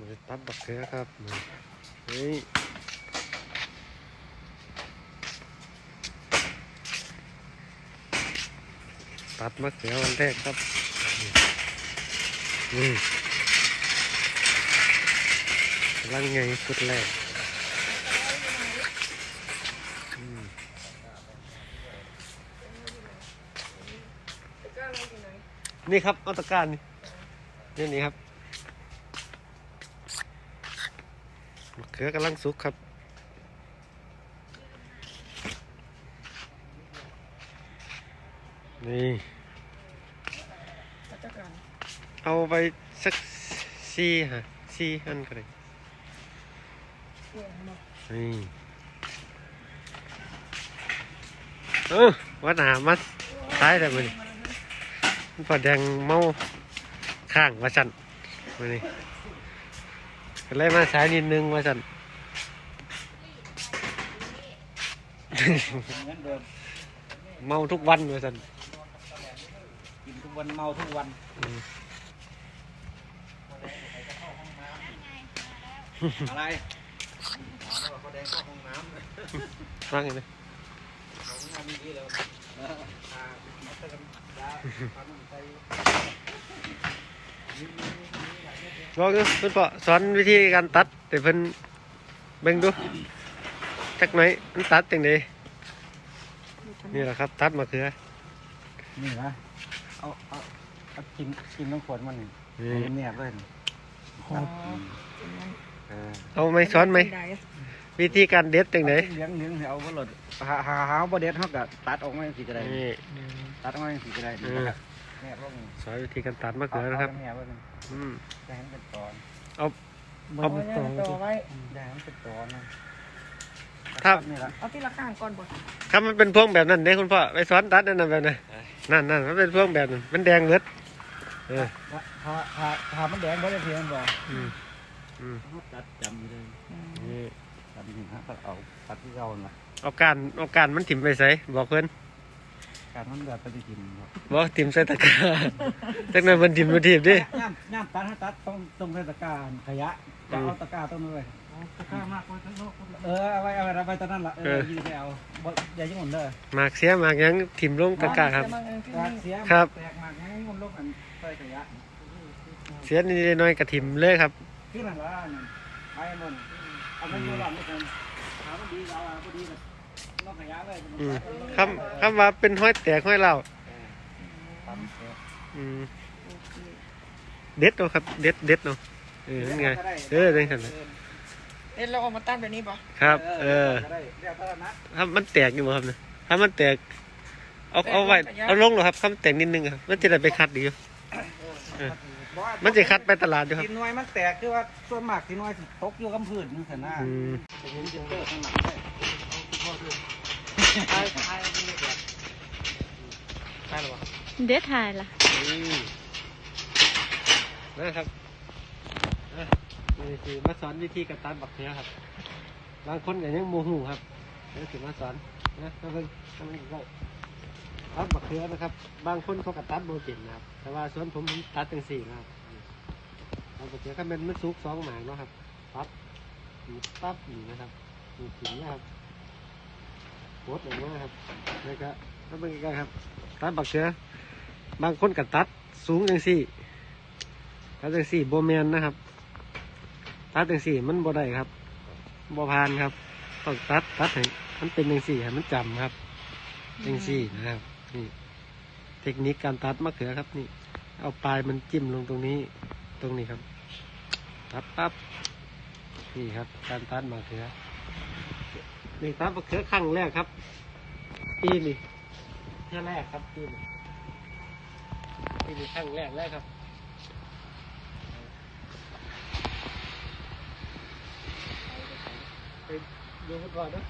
มือตัดบักเขือครับมือนี่ตัดมะเขือวันแรกครับนี่กำลังไงสุดแรกอืมนี่ครับเอาตะกร้ารนี่นี่นี่ครับมะ เขือกำลังสุกครับ นี่ เอาไปสักสี่ฮะสี่อันก็ได้เองเนาะนี่เออวัดหามาท้ายแต่มือนี้มันปอดแดงเมาข้างว่าสันมือนี้ ก็เลยมาสายนิดนึงว่าสันเหมือนเดิมเมาทุกวันว่าสันกินทุกวันเมาทุกวันอืมอะไรเขาแดงเข้าห้องน้ำเลยว่างไงนะห้องน้ำมีดีแล้วเอออ่าเอาไปทำยา ทำใส่บอกดูเพื่อนปอสอนวิธีการตัดแต่เพิ่นเบิ่งดูจักหน่อยมันตัดจังไดนี่แหละครับ ตัดมะเขือนี่นะเอาเอาเอากินกินน้ำฝนมันนี่นี่เอาเนี่ยเลยนี่อ๋อเป็นงั้นเออเอาไหมสอนไหมด้วิธีการเด็ดจังไดเลี้ยงเลี้ยงให้เอาบ่หลดหาหาหาบ่เด็ดเฮาก็ตัดออกมาสิก็ได้นี่ตัดออกมาสิก็ได้เออเนี่ ยพวกนี้สอนวิธีการตัดมะเขือนะครับาเนี่ยพวกนี้อืม จะให้มันเป็นตอนเอาบ่เอาให้เอามันเนี่ยตอน ต่อไว้จะให้มันเป็นตอนนะถ้านี่ละเอาที่ละข้างก่อนบ่ถ้ามันเป็นพวงแบบนั้นเด้คุณพ่อไปสอนตัดนั่นน่ะแบบนั้นนั่นนั่นมันเป็นพวงแบบนั้นมันแดงเบิดเออถ้าถ้าถ้าถ้ามันแดงบ่ได้เพียงบ่อืมอืมตัดจำเลยอืมนี่ตัดนี่ฮะตัดเอาตัดที่เราน่ะเอาการเอาการมันถิ่มไปใส่บอกเพิ่น การมันแบบปฏิทินครับบอกถิ่มใส่ตะกร้าจักหนั้นมันถิ่มมาถิ่มดิย่ำย่ำตัดให้ตัดต้องตรงเทศกาลขยะจะเอาตะกร้าต้นนู้นเลยตะกร้ามากกว่าทั้งโลกเออเอาไว้เอาไว้เอาไว้ตอนนั้นละเออยืดไปเอาบ่อย่ายุ่งหมดเลยหมากเสียหมากหยังถิ่มลงตะกร้าครับเสียมากเลยที่ตัดนี่เสียครับ แตกมากให้มันลกอันใส่ขยะเสียนิดๆหน้อยๆกระถิ่มเลยครับคือนั่นละนั่นไปหมดเอาไปอยู่หลังนี่กันถามว่าดีเราอะบ่ดีแบบน อกขยะเลยอืมคำคำว่าเป็นห้อยแตกห้อยเหล่าทำเสียอืมโอเคเด็ดเอาครับ เด็ดเด็ดเนาะเออนั่นไงเออได้ขนาดเอ๊ะเราเอามาตั้งแบบนี้ป่ะครับ เออได้เรียกตลาดนัดถ้ามันแตกอยู่บ่ครับเนี่ยถ้ามันแตก เอาเอาไว้เอาลงเหรอครับถ้ามันแตกนิดนึงครับมันจะได้ไปคัดดีอยู่เออมันจะคัดไปตลาดอยู่ครับกินน้อยมันแตกคือว่าส่วนมากที่น้อยสิตกอยู่กับพื้นนั่นสินะอื มจะเห็นจินเตอร์ข้างหลังได้ทายทายมันไม่แตกใช่หรอเด็ดถ่ายล่ะอืมนะครับอะนี่คือมาสอนวิธีการตัดบักเขือครับ บางคนก็ยังโมหูครับเดี๋ยวถึงมาสอนนะก็เพิ่งกำลังก็ตัดบักเขือนะครับ บางคนเขาก็ตัดโบเก่งนะครับ แต่ว่าส่วนผมผมตัดจังสี่นะครับตัดบักเขือก็เป็นมันสุกสองหมากเนาะครับตัดนี่ตัดนี่นะครับนี่ถึงนะครับ โคตรออกมาครับแล้วเป็นใกล้ๆครับ ตัดบักเขือบางคนก็ตัดสูงจังสี่ตัดจังสี่โบแมนนะครับ ตัดจังสี่มันบ่ได้ครับบ่ผ่านครับต้องตัดตัดให้มันเป็นจังสี่ให้มันจำครับจังสี่นะครับนี่เทคนิคการตัดมะเขือครับนี่ เอาปลายมันจิ้มลงตรงนี้ ตรงนี้ครับ ตัดปั๊บนี่ครับ การตัดมะเขือ นี่ตับมะเขือขั้งแรกครับปีนี่เท่าแรกครับปีนี่ปีนี่ครั้งแรกแรกครับไปดูฟุตบอนนะ